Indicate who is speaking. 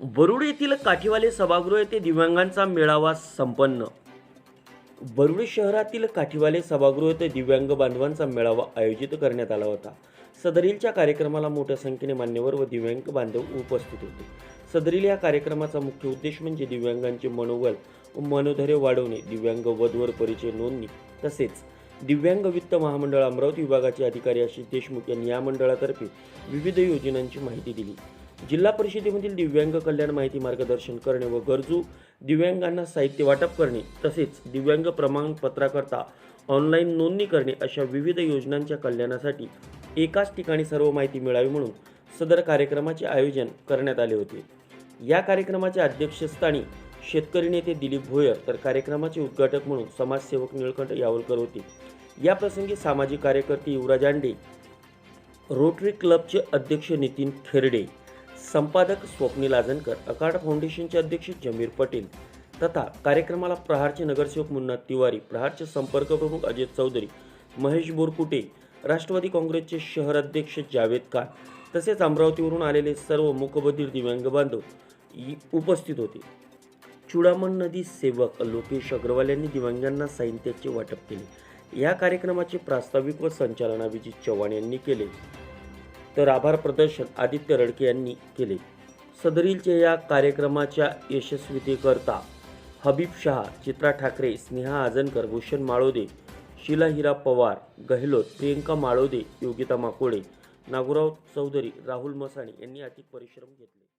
Speaker 1: वरुड येथील काठीवाले सभागृह येथे दिव्यांगांचा मेळावा संपन्न. वरुड शहरातील काठीवाले सभागृह येथे दिव्यांग बांधवांचा मेळावा आयोजित करण्यात आला होता. सदरीलच्या कार्यक्रमाला मोठ्या संख्येने मान्यवर व दिव्यांग बांधव उपस्थित होते. सदरील या कार्यक्रमाचा मुख्य उद्देश म्हणजे दिव्यांगांचे मनोबल व मनोधैर्य वाढवणे दिव्यांग वधवर परिचय नोंदणी. तसेच दिव्यांग वित्त महामंडळ अमरावती विभागाचे अधिकारी आशिष देशमुख यांनी या मंडळातर्फे विविध योजनांची माहिती दिली. जिल्हा परिषदेमधील दिव्यांग कल्याण माहिती मार्गदर्शन करणे व गरजू दिव्यांगांना साहित्य वाटप करणे तसेच दिव्यांग प्रमाणपत्राकरता ऑनलाईन नोंदणी करणे अशा विविध योजनांच्या कल्याणासाठी एकाच ठिकाणी सर्व माहिती मिळावी म्हणून सदर कार्यक्रमाचे आयोजन करण्यात आले होते. या कार्यक्रमाच्या अध्यक्षस्थानी शेतकरी नेते दिलीप भोयर तर कार्यक्रमाचे उद्घाटक म्हणून समाजसेवक निळकंठ यावलकर होते. या प्रसंगी सामाजिक कार्यकर्ते युवराज आंडे रोटरी क्लबचे अध्यक्ष नितीन खेरडे संपादक स्वप्नील आजनकर अकाड फाउंडेशनचे अध्यक्ष जमीर पटेल तथा कार्यक्रमाला प्रहारचे नगरसेवक मुन्ना तिवारी प्रहारचे संपर्क प्रमुख अजय चौधरी महेश बोरकुटे राष्ट्रवादी काँग्रेसचे शहर अध्यक्ष जावेद खान तसेच अमरावतीवरून आलेले सर्व मुकबधीर दिव्यांग बांधव उपस्थित होते. चुडामण नदी सेवक लोकेश अग्रवाल यांनी दिव्यांगांना साहित्याचे वाटप केले. या कार्यक्रमाचे प्रास्ताविक व संचालन अभिजित चव्हाण यांनी केले. तर आभार प्रदर्शन आदित्य रडके यांनी केले. सदरीलच्या या कार्यक्रमाच्या यशस्वीतेकरता हबीब शहा चित्रा ठाकरे स्नेहा आजनकर भूषण माळोदे शिला हिरा पवार गहलोत प्रियंका माळोदे योगिता माकोडे नागुराव चौधरी राहुल मसाणी यांनी अधिक परिश्रम घेतले.